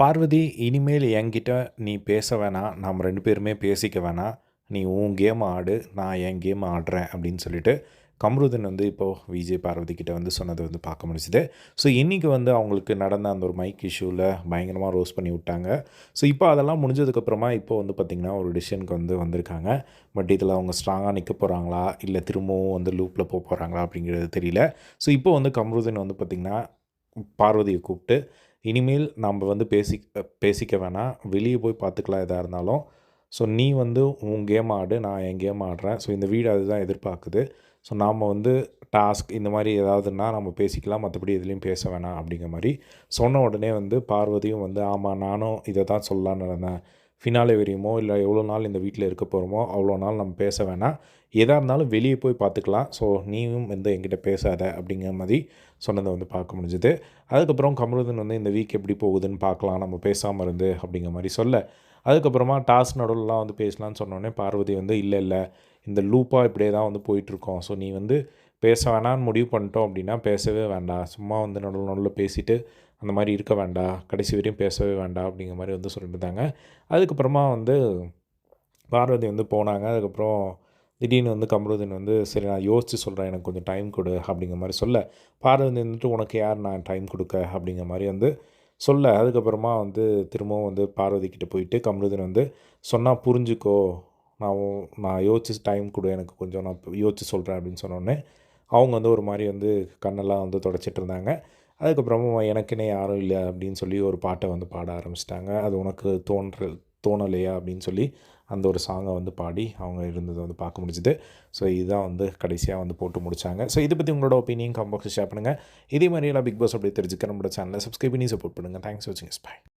பார்வதி இனிமேல் என்கிட்ட நீ பேச வேணாம். நாம் ரெண்டு பேருமே பேசிக்க வேணாம். நீ உன் கேம் ஆடு நான் என் கேம் ஆடுறேன் அப்படின்னு சொல்லிட்டு கம்ருதன் வந்து இப்போது விஜய் பார்வதி கிட்ட வந்து சொன்னதை வந்து பார்க்க முடிஞ்சுது. ஸோ இன்றைக்கி வந்து அவங்களுக்கு நடந்த அந்த ஒரு மைக் இஷ்யூவில் பயங்கரமாக ரோஸ் பண்ணி விட்டாங்க. ஸோ இப்போ அதெல்லாம் முடிஞ்சதுக்கப்புறமா இப்போ வந்து பார்த்திங்கன்னா ஒரு டிசிஷனுக்கு வந்து வந்திருக்காங்க. பட் இதில் அவங்க ஸ்ட்ராங்காக நிற்க போகிறாங்களா இல்லை திரும்பவும் வந்து லூப்பில் போக போகிறாங்களா அப்படிங்கிறது தெரியல. ஸோ இப்போ வந்து கம்ருதன் வந்து பார்த்திங்கன்னா பார்வதியை கூப்பிட்டு இனிமேல் நம்ம வந்து பேசி பேசிக்க வேணாம். வெளியே போய் பார்த்துக்கலாம் எதாக இருந்தாலும். ஸோ நீ வந்து உன் கேம் ஆடு நான் என் கேம் ஆடுறேன். ஸோ இந்த வீடு அதுதான் எதிர்பார்க்குது. ஸோ நாம் வந்து டாஸ்க் இந்த மாதிரி ஏதாவதுன்னா நம்ம பேசிக்கலாம். மற்றபடி எதுலேயும் பேச வேணாம் அப்படிங்கிற மாதிரி சொன்ன உடனே வந்து பார்வதியும் வந்து ஆமாம் நானும் இதை தான் சொல்லலான்னு இருந்தேன். ஃபினாலே வரையுமோ இல்லை எவ்வளோ நாள் இந்த வீட்டில் இருக்க போகிறோமோ அவ்வளோ நாள் நம்ம பேச வேணாம். எதாக இருந்தாலும் வெளியே போய் பார்த்துக்கலாம். ஸோ நீயும் வந்து என்கிட்ட பேசாத அப்படிங்கிற மாதிரி சொன்னதை வந்து பார்க்க முடிஞ்சுது. அதுக்கப்புறம் கமருதன் வந்து இந்த வீக் எப்படி போகுதுன்னு பார்க்கலாம். நம்ம பேசாமல் இருந்து அப்படிங்கிற மாதிரி சொல்ல அதுக்கப்புறமா டாஸ் நடுவில்லாம் வந்து பேசலான்னு சொன்னோடனே பார்வதி வந்து இல்லை இல்லை இந்த லூப்பாக இப்படியே தான் வந்து போயிட்டுருக்கோம். ஸோ நீ வந்து பேச வேணான்னு முடிவு பண்ணிட்டோம் அப்படின்னா பேசவே வேண்டாம் சும்மா வந்து நடுவில் நடுவில் பேசிவிட்டு அந்த மாதிரி இருக்க வேண்டாம் கடைசி வரையும் பேசவே வேண்டாம் அப்படிங்கிற மாதிரி வந்து சொல்லிட்டு இருந்தாங்க அதுக்கப்புறமா வந்து பார்வதி வந்து போனாங்க. அதுக்கப்புறம் திடீர்னு வந்து கமருதீன் வந்து சரி நான் யோசித்து சொல்கிறேன் எனக்கு கொஞ்சம் டைம் கொடு. அப்படிங்கிற மாதிரி சொல்ல பார்வதி வந்துட்டு உனக்கு யார் நான் டைம் கொடுக்க? அப்படிங்கிற மாதிரி வந்து சொல்ல. அதுக்கப்புறமா வந்து திரும்பவும் வந்து பார்வதிக்கிட்ட போயிட்டு கமருதீன் வந்து சொன்னால் புரிஞ்சுக்கோ. நான் நான் யோசிச்சு டைம் கொடு. எனக்கு கொஞ்சம் நான் யோசிச்சு சொல்கிறேன் அப்படின்னு சொன்னோடனே அவங்க வந்து ஒரு மாதிரி வந்து கண்ணெல்லாம் வந்து தொடச்சிட்டு இருந்தாங்க. அதுக்கப்புறமா எனக்குன்னே யாரும் இல்லை. அப்படின்னு சொல்லி ஒரு பாட்டை வந்து பாட ஆரம்பிச்சிட்டாங்க. அது உனக்கு தோன்ற தோணலையா? அப்படின்னு சொல்லி அந்த ஒரு சாங்கை வந்து பாடி அவங்க இருந்ததை வந்து பார்க்க முடிஞ்சுது. ஸோ இதுதான் வந்து கடைசியாக வந்து போட்டு முடிச்சாங்க. ஸோ இதை பற்றி உங்களோட ஒப்பீனியன் காம்பாக்ஸ் ஷேர் பண்ணுங்கள் இதே மாதிரி எல்லாம் பிக் பாஸ் அப்படி தெரிஞ்சுக்க நம்மளோட சேனலை சப்ஸ்கிரைப் பண்ணி சப்போர்ட் பண்ணுங்கள் தேங்க்ஸ் வாட்சிங் ஸ்பை